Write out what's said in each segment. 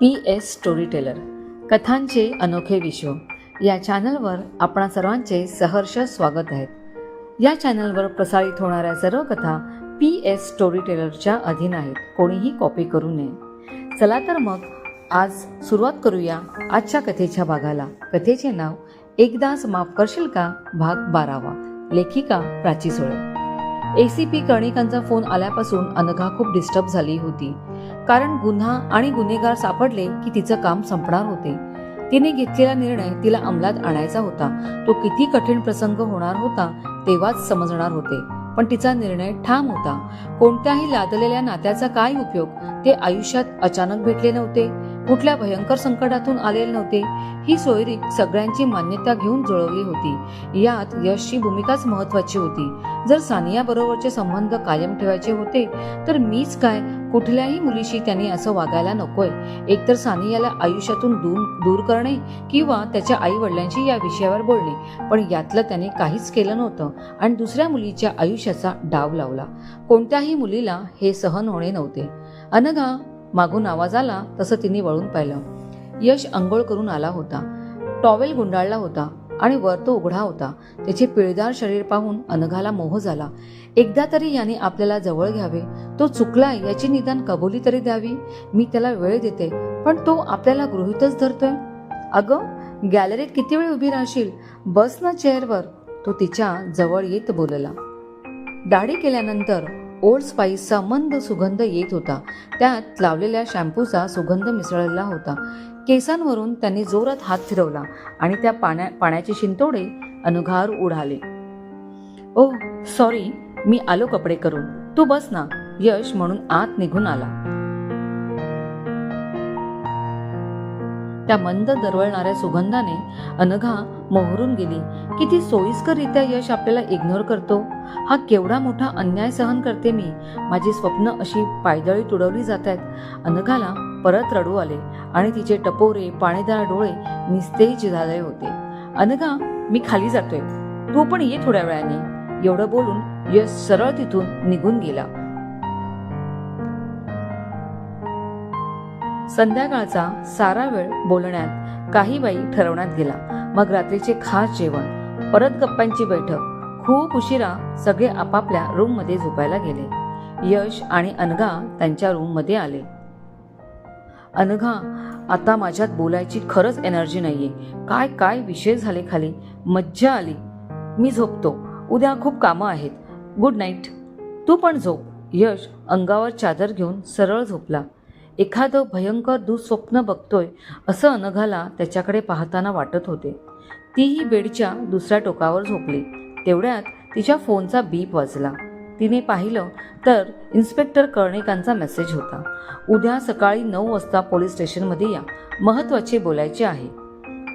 P S story teller कथांचे अनोखे विश्व या चॅनलवर आपणा सर्वांचे सहर्ष स्वागत आहे. या चॅनलवर प्रसारित होणाऱ्या सर्व कथा पी एस स्टोरी टेलरच्या अधीन आहेत. कोणीही कॉपी करू नये. चला तर मग आज सुरुवात करूया आजच्या कथेच्या भागाला. कथेचे नाव एकदाच माफ करशील का? भाग बारावा. लेखिका प्राची सोळे. एसीपी कर्णिकांचा फोन आल्यापासून अनघा खूप डिस्टर्ब झाली होती. कारण गुन्हा आणि गुन्हेगार सापडले की तिचं काम संपणार होते. तिने घेतलेला निर्णय तिला अंमलात आणायचा होता. तो किती कठीण प्रसंग होणार होता तेव्हाच समजणार होते. पण तिचा निर्णय ठाम होता. कोणत्याही लादलेल्या नात्याचा काय उपयोग? ते आयुष्यात अचानक भेटले नव्हते. कुठल्या भयंकर संकटातून आलेले नव्हते ही सोयरी सगळ्यांची मान्यता घेऊन जुळवली होती. यात यशची भूमिकाच महत्वाची होती. जर सानिया बरोबरचे संबंध कायम ठेवायचे होते तर मीच काय? कुठल्याही मुलीशी त्यांनी असं वागायला नकोय. एकतर सानियाला आयुष्यातून दूर दूर करणे किंवा त्याच्या आई वडिलांशी या विषयावर बोलणे. पण यातलं त्याने काहीच केलं नव्हतं आणि दुसऱ्या मुलीच्या आयुष्याचा डाव लावला. कोणत्याही मुलीला हे सहन होणे नव्हते. अनघा मागून आवाज आला तसं तिने वळून पाहिलं. यश अंघोळ करून आला होता. टॉवेल गुंडाळला होता आणि वर तो उघडा होता. त्याचे पिळदार शरीर पाहून अनघाला मोह झाला. एकदा तरी याने आपल्याला जवळ घ्यावे. तो चुकलाय याची निदान कबुली तरी द्यावी. मी त्याला वेळ देते पण तो आपल्याला गृहितच धरतोय. अगं गॅलरीत किती वेळ उभी राहशील? बस ना चेअरवर. तो तिच्या जवळ येत बोलला. दाढी केल्यानंतर ओल्ड स्पाईसचा मंद सुगंध येत होता. त्यात लावलेल्या शॅम्पूचा सुगंध मिसळलेला होता. केसांवरून त्यांनी जोरात हात फिरवला आणि त्या पाण्या पाण्याचे शिंतोडे अनुघार उडाले. ओ सॉरी मी आलो कपडे करून. तू बस ना. यश म्हणून आत निघून आला. त्या मंद दरवळणाऱ्या सुगंधाने अनघा मोहरून गेली. किती सोयीस्कररित्या यश आपल्याला इग्नोर करतो? हा केवढा मोठा अन्याय सहन करते मी? माझी स्वप्न अशी पायदळी तुडवली जात आहेत अनघाला परत रडू आले आणि तिचे टपोरे पाणीदार डोळे निस्तेज झाले होते. अनघा मी खाली जातोय. तू पण ये थोड्या वेळाने. एवढं बोलून यश सरळ तिथून निघून गेला. संध्याकाळचा सारा वेळ बोलण्यात काही बाई ठरवण्यात गेला. मग रात्रीचे खास जेवण परत गप्पांची बैठक खूप उशिरा सगळे आपापल्या रूममध्ये झोपायला गेले. यश आणि अनघा त्यांच्या रूममध्ये आले. अनघा आता माझ्यात बोलायची खरंच एनर्जी नाहीये. काय काय विषय झाले खाली? मज्जा आली. मी झोपतो. उद्या खूप कामं आहेत. Good night. तू पण झोप. यश अंगावर चादर घेऊन सरळ झोपला. एखादं भयंकर दुःस्वप्न बघतोय असं अनघाला त्याच्याकडे पाहताना वाटत होते. तीही बेडच्या दुसऱ्या टोकावर झोपली. तेवढ्यात तिच्या फोनचा बीप वाजला. तिने पाहिलं तर इन्स्पेक्टर कर्णिकांचा मेसेज होता. उद्या सकाळी नऊ वाजता पोलीस स्टेशनमध्ये या. महत्त्वाचे बोलायचे आहे.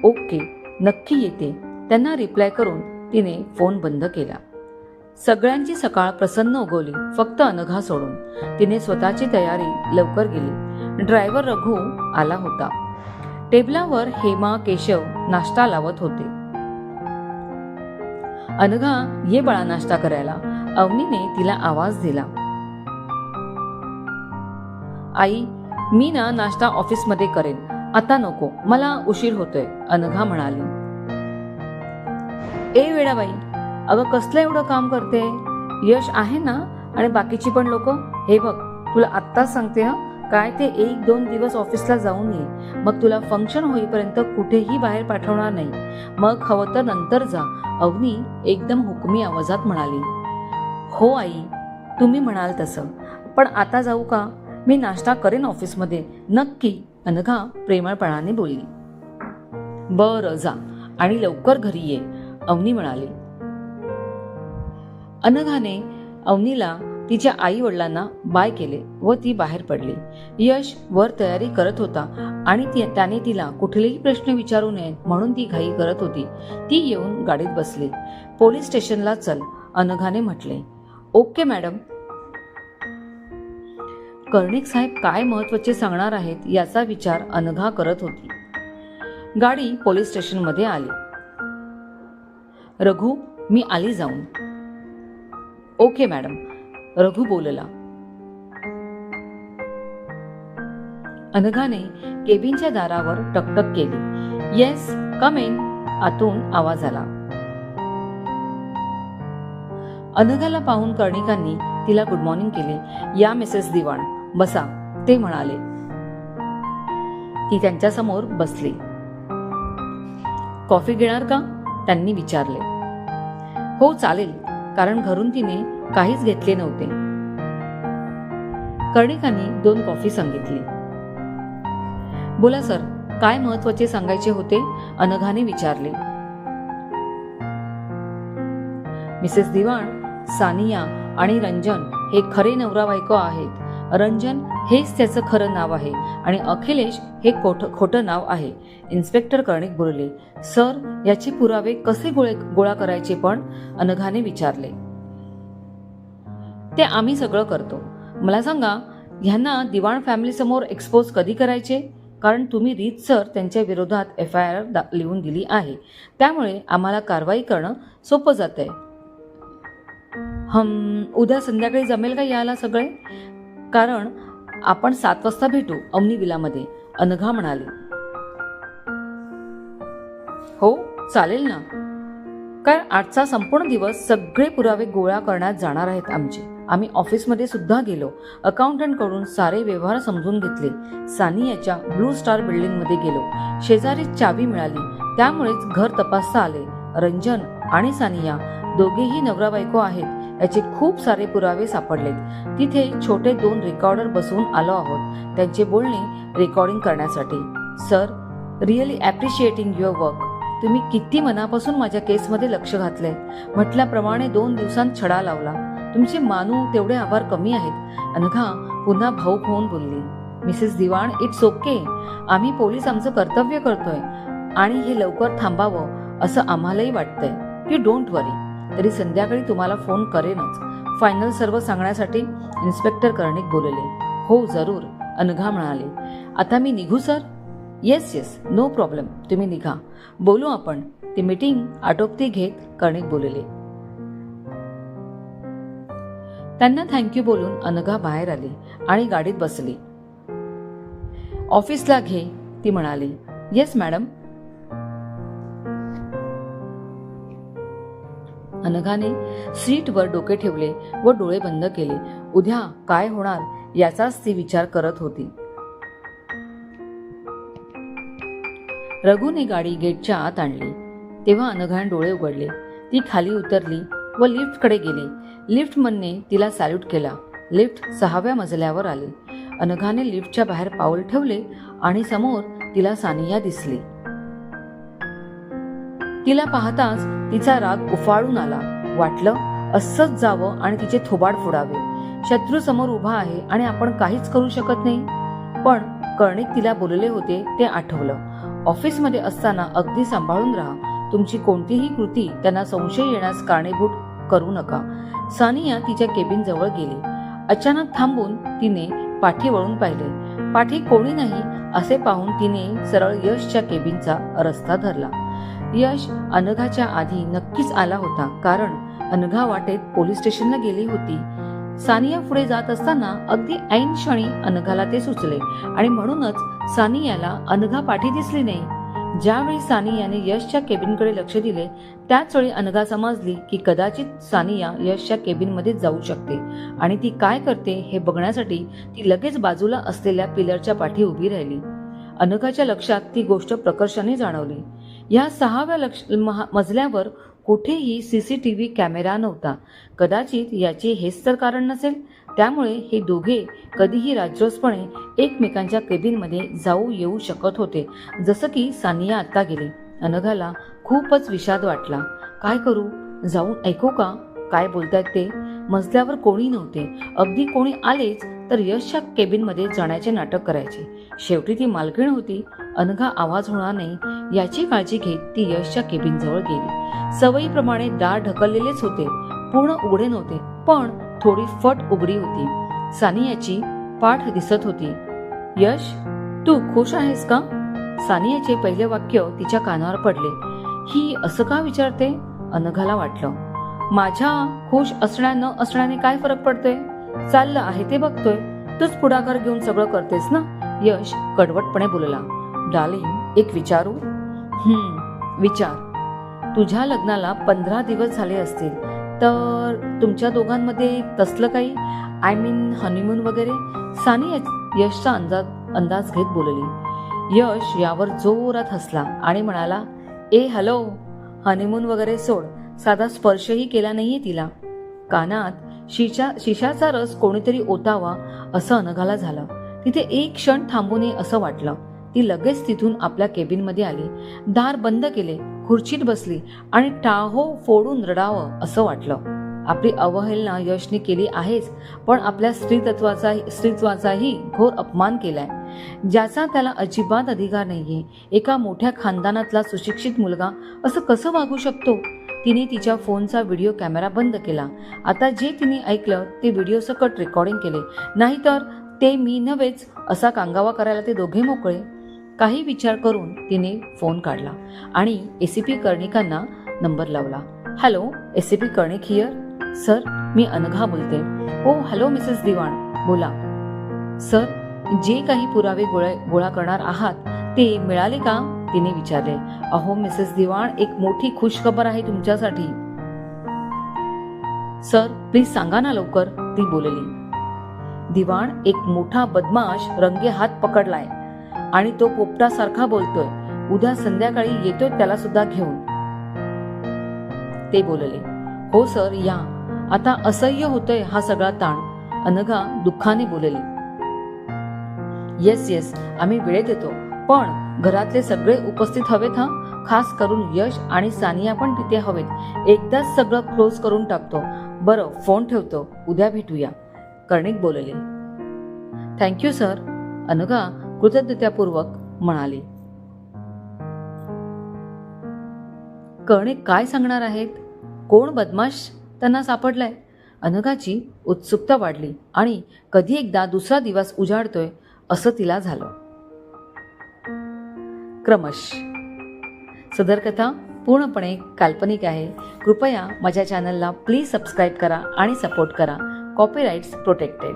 ओके नक्की येते. त्यांना रिप्लाय करून तिने फोन बंद केला. सगळ्यांची सकाळ प्रसन्न उगवली. फक्त अनघा सोडून. तिने स्वतःची तयारी लवकर गेली ड्रायव्हर रघु आला होता. टेबलावर हेमा केशव नाश्ता लावत होते. अनघा ये बाळा नाश्ता करायला. अवनीने तिला आवाज दिला. आई मी ना नाश्ता ऑफिसमध्ये करेन. आता नको. मला उशीर होतोय अनघा म्हणाली. ए वेडाबाई अगं कसलं एवढं काम करते? यश आहे ना? आणि बाकीची पण लोक? हे बघ तुला आत्ताच सांगते हा. काय ते एक दोन दिवस ऑफिसला जाऊन ये. मग तुला फंक्शन होईपर्यंत कुठेही बाहेर पाठवणार नाही. मग हवं तर नंतर जा. अवनी एकदम हुकमी आवाजात म्हणाली. हो आई. तुम्ही म्हणाल तसं. पण आता जाऊ का? मी नाश्ता करेन ऑफिसमध्ये. नक्की. अनघा प्रेमळपणाने बोलली. बरं जा. आणि लवकर घरी ये. अवनी म्हणाली. अनघाने अवनीला तिच्या आई वडिलांना बाय केले व ती बाहेर पडली. यश वर तयारी करत होता आणि त्याने तिला कुठलेही प्रश्न विचारू नयेत म्हणून ती घाई करत होती. ती येऊन गाडीत बसली. पोलीस स्टेशनला चल अनघाने म्हटले. Okay madam. कर्णिक साहेब काय महत्त्वाचे सांगणार आहेत याचा विचार अनघा करत होती. गाडी पोलीस स्टेशनमध्ये आली. रघु मी आली जाऊन. Okay madam. रघु बोलला. अनघाने केबिनच्या दारावर टकटक केली. येस कम इन आतून आवाज आला. अनघाला पाहून कर्णिकांनी तिला गुड मॉर्निंग केले. या मिसेस दिवाण बसा ते म्हणाले. ती त्यांच्यासमोर बसली. कॉफी घेणार का? त्यांनी विचारले. हो चालेल कारण घरून तिने काहीच घेतले नव्हते. कर्णिकांनी दोन कॉफी सांगितली. बोला सर काय महत्त्वाचे सांगायचे होते? अनघाने विचारले. मिसेस दिवाण सानिया आणि रंजन हे खरे नवरा बायको आहेत. रंजन हेच त्याचं खरं नाव आहे आणि अखिलेश हे कोठ खोटं नाव आहे. इन्स्पेक्टर कर्णिक बोलले. सर याचे पुरावे कसे गोळे गोळा करायचे पण? अनघाने विचारले. ते आम्ही सगळं करतो. मला सांगा ह्यांना दिवाण फॅमिलीसमोर एक्सपोज कधी करायचे? कारण तुम्ही रीतसर त्यांच्या विरोधात एफ आय आर लिहून दिली आहे. त्यामुळे आम्हाला कारवाई करणं सोपं जात आहे हम उद्या संध्याकाळी जमेल का यायला सगळे? कारण आपण सात वाजता भेटू अवनी विलामध्ये. अनघा म्हणाली. हो चालेल ना. कारण आजचा संपूर्ण दिवस सगळे पुरावे गोळा करण्यात जाणार आहेत आमचे. आम्ही ऑफिसमध्ये सुद्धा गेलो. अकाउंटंटकडून सारे व्यवहार समजून घेतले. सानियाच्या ब्लू स्टार बिल्डिंगमध्ये गेलो. शेजारी चावी मिळाली. त्यामुळेच घर तपासता आले. रंजन आणि सानिया दोघेही नवरा बायको आहेत. याचे खूप सारे पुरावे सापडलेत. तिथे छोटे दोन रेकॉर्डर बसवून आलो आहोत. त्यांचे बोलणे रेकॉर्डिंग करण्यासाठी. Sir really appreciating your work तुम्ही किती मनापासून माझ्या केसमध्ये लक्ष घातलंय. म्हटल्याप्रमाणे दोन दिवसांत छडा लावला. तुमचे मानू तेवढे आभार कमी आहेत. अनघा पुन्हा भाऊक होऊन बोलली. Mrs Diwan it's okay. आम्ही पोलीस आमचं कर्तव्य करतोय आणि हे लवकर थांबावं असं आम्हालाही वाटतंय. यू डोंट वरी तरी संध्याकाळी तुम्हाला फोन करेनच. फायनल सर्व सांगण्यासाठी इन्स्पेक्टर कर्णिक बोलले. हो जरूर अनघा म्हणाले. आता मी निघू sir? Yes yes no problem तुम्ही निघा. बोलू आपण. ती मीटिंग आटोपती घेत कर्णिक बोलले. त्यांना थँक्यू बोलून अनघा बाहेर आली आणि गाडीत बसली. ऑफिसला घे ती म्हणाली. येस मॅडम अनघाने सीटवर डोके ठेवले व डोळे बंद केले. उद्या काय होणार याचाच ती विचार करत होती. रघुने गाडी गेटच्या आत आणली. तेव्हा अनघाने डोळे उघडले. ती खाली उतरली व लिफ्टकडे गेली. लिफ्टमनने तिला सॅल्यूट केला. लिफ्ट सहाव्या मजल्यावर आली. अनघाने लिफ्टच्या बाहेर पाऊल ठेवले आणि समोर तिला सानिया दिसली. तिला पाहताच तिचा राग उफाळून आला. वाटलं असंच जावं आणि तिचे थोबाड फोडावे. शत्रू समोर उभा आहे आणि आपण काहीच करू शकत नाही. पण कर्णिक तिला बोलले होते ते आठवलं. ऑफिसमध्ये असताना अगदी सांभाळून राहा. तुमची कोणतीही कृती त्यांना संशय येण्यास कारणीभूत करू नका. सानिया तिच्या केबिन जवळ गेली. अचानक थांबून तिने पाठी वळून पाहिले. पाठी कोणी नाही असे पाहून तिने सरळ यशच्या केबिनचा रस्ता धरला. यश अनघाच्या आधी नक्कीच आला होता कारण अनघा वाटेत पोलीस स्टेशनला गेली होती. सानिया पुढे जात असताना अगदी ऐन क्षणी अनघाला ते सुचले आणि म्हणूनच सानियाला अनघा पाठी दिसली नाही. ज्यावेळी सानियाने यशच्या केबिनकडे लक्ष दिले त्याच वेळी अनघा समजली की कदाचित सानिया यशच्या केबिनमध्ये जाऊ शकते. आणि ती काय करते हे बघण्यासाठी ती लगेच बाजूला असलेल्या पिलरच्या पाठी उभी राहिली. अनघाच्या लक्षात ती गोष्ट प्रकर्षाने जाणवली. या सहाव्या लक्ष महा- मजल्यावर कुठेही C C T V camera नव्हता. कदाचित याचे हेच तर कारण नसेल? त्यामुळे हे दोघे कधीही राजरोसपणे एकमेकांच्या केबिनमध्ये जाऊ येऊ शकत होते जसं की सानिया आत्ता गेले. अनघाला खूपच विषाद वाटला. काय करू? जाऊन ऐकू का? काय बोलतायत ते? मजल्यावर कोणी नव्हते. अगदी कोणी आलेच तर यशच्या केबिनमध्ये जाण्याचे नाटक करायचे. शेवटी ती मालकीण होती. अनघा आवाज होणार नाही याची काळजी घेत ती यशच्या केबिन जवळ गेली. सवयीप्रमाणे दार ढकललेलेच होते. पूर्ण उघडे नव्हते. पण थोडी फट उघडी होती. सानियाची पाठ दिसत होती. यश तू खुश आहेस का? सानियाचे पहिले वाक्य तिच्या कानावर पडले. ही असं का विचारते? अनघाला वाटलं. माझ्या खुश असण्या न असण्याने काय फरक पडतोय? चाललं आहे ते बघतोय. तूच पुढाकार घेऊन सगळं करतेस ना? यश कडवटपणे बोलला. डार्लिंग एक विचारू? हम्म विचार. तुझ्या लग्नाला पंधरा दिवस झाले असतील. तर तुमच्या दोघांमध्ये तसलं काही? आय मीन हनीमून वगैरे? सानी यशचा अंदाज अंदाज घेत बोलली. यश यावर जोरात हसला आणि म्हणाला ए हॅलो हनीमून वगैरे सोड. साधा स्पर्शही केला नाहीये तिला. कानात शिशा शिशाचा रस कोणीतरी ओतावा असं अनघाला झालं. तिथे एक क्षण थांबू नये असं वाटलं. ती लगेच तिथून आपल्या केबिनमध्ये आली. दार बंद केले. खुर्चीत बसली आणि टाहो फोडून रडावं असं वाटलं. आपली अवहेलना यशने केली आहेच पण आपल्या स्त्रीतत्वाचा स्त्रीत्वाचाही घोर अपमान केलाय. ज्याचा त्याला अजिबात अधिकार नाहीये. एका मोठ्या खानदानातला सुशिक्षित मुलगा असं कसं वागू शकतो? तिने तिच्या फोनचा व्हिडिओ कॅमेरा बंद केला. आता जे तिने ऐकलं ते व्हिडिओ सकट रेकॉर्डिंग केले. नाहीतर ते मी नव्हेच असा कांगावा करायला ते दोघे मोकळे. काही विचार करून तिने फोन काढला आणि एसीपी कर्णिकांना नंबर लावला. Hello ACP Karnik here sir मी अनघा बोलते. हो हॅलो मिसेस दिवाण. बोला. सर जे काही पुरावे गोळा गोळा करणार आहात ते मिळाले का? तिने विचारले. अहो मिसेस दिवाण एक मोठी खुशखबर आहे तुमच्यासाठी. सर प्लीज सांगा ना लवकर ती बोलली. दिवाण एक मोठा बदमाश रंगे हात पकडलाय. आणि तो पोपटासारखा बोलतोय. उद्या संध्याकाळी येतोय त्याला सुद्धा घेऊन. ते बोलले हो सर या. आता असह्य होतोय हा सगळा ताण. अनघा दुःखाने बोलली येस येस आम्ही वेळेत येतो पण घरातले सगळे उपस्थित हवेत हा? खास करून यश आणि सानिया पण तिथे हवेत. एकदाच सगळं क्लोज करून टाकतो. बरं फोन ठेवतो. उद्या भेटूया. कर्णिक बोलले थँक्यू सर. अनघा कृतज्ञतापूर्वक म्हणाली कणे काय सांगणार आहेत? कोण बदमाश त्यांना सापडलाय? अनघाची उत्सुकता वाढली आणि कधी एकदा दुसरा दिवस उजाडतोय असं तिला झालं. क्रमश. सदर कथा पूर्णपणे काल्पनिक आहे. कृपया माझ्या चॅनलला प्लीज सबस्क्राईब करा आणि सपोर्ट करा. Copyrights protected.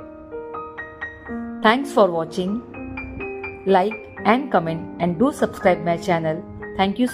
Thanks for watching. Like and comment and do subscribe my channel. Thank you so